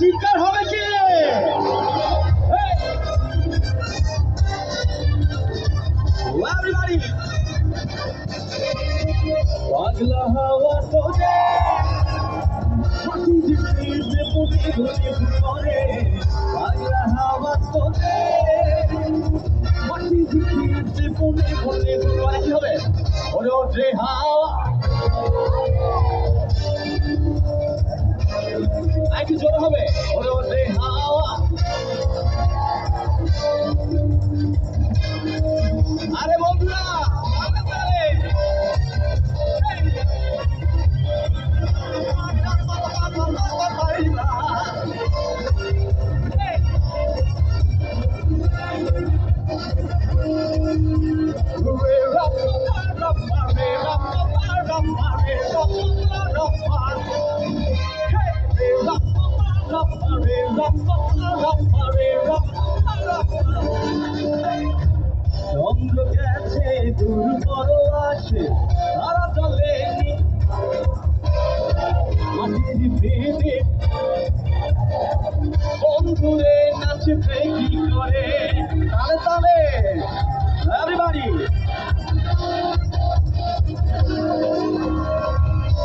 চিৎকার হবে কি! পাগলা হাওয়া পুটি ঘুরে ঘুরে ওরে হাওয়া একটু জোর হবে। ওরে গেছে দূর বড় আসে তারা চলেনি মাটির পেটে বন্ধুরে নাচবে কি করে তালে তালে এভরিবডি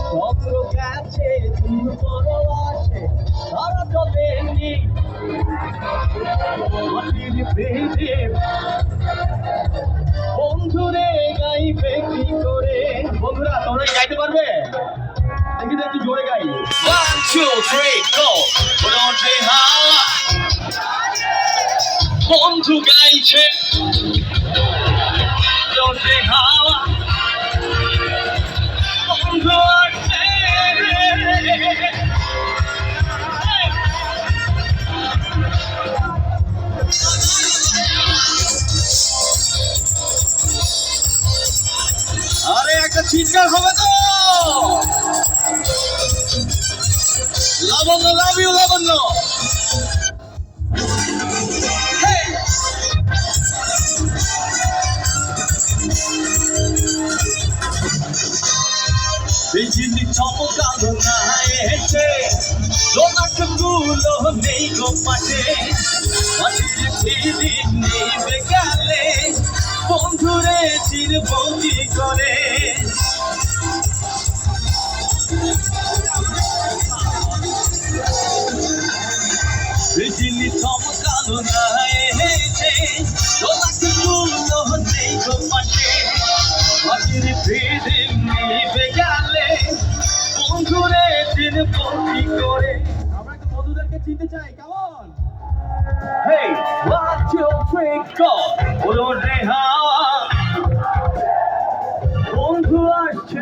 চন্দ্র গেছে দূর বড় আসে তারা চলেনি মাটির পেটে বন্ধুরে গাইবে কি করে? বন্ধুরা, তোমরা গাইতে পারবে? দেখি তো একটু জোরে গাই। থ্রি গো বন্ধু হাওয়া। বন্ধু গাইছে। চিৎকার হবে তো। Labanya love you Labanya! বিজলি চমকালো না এসে লোনাকগুলো নেই গো পাশে। চমকালো না এসে লোনাকগুলো নেই গো মাটির ফিরি নেবে গেলে বন্ধুরে চির বন্দি করে। আমরা একটু বন্ধুদেরকে চিনতে চাই কেমন? Hey, go! ওরে রে হাওয়া বন্ধু আসছে।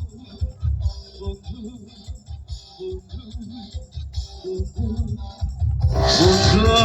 বন্ধু বন্ধু বন্ধু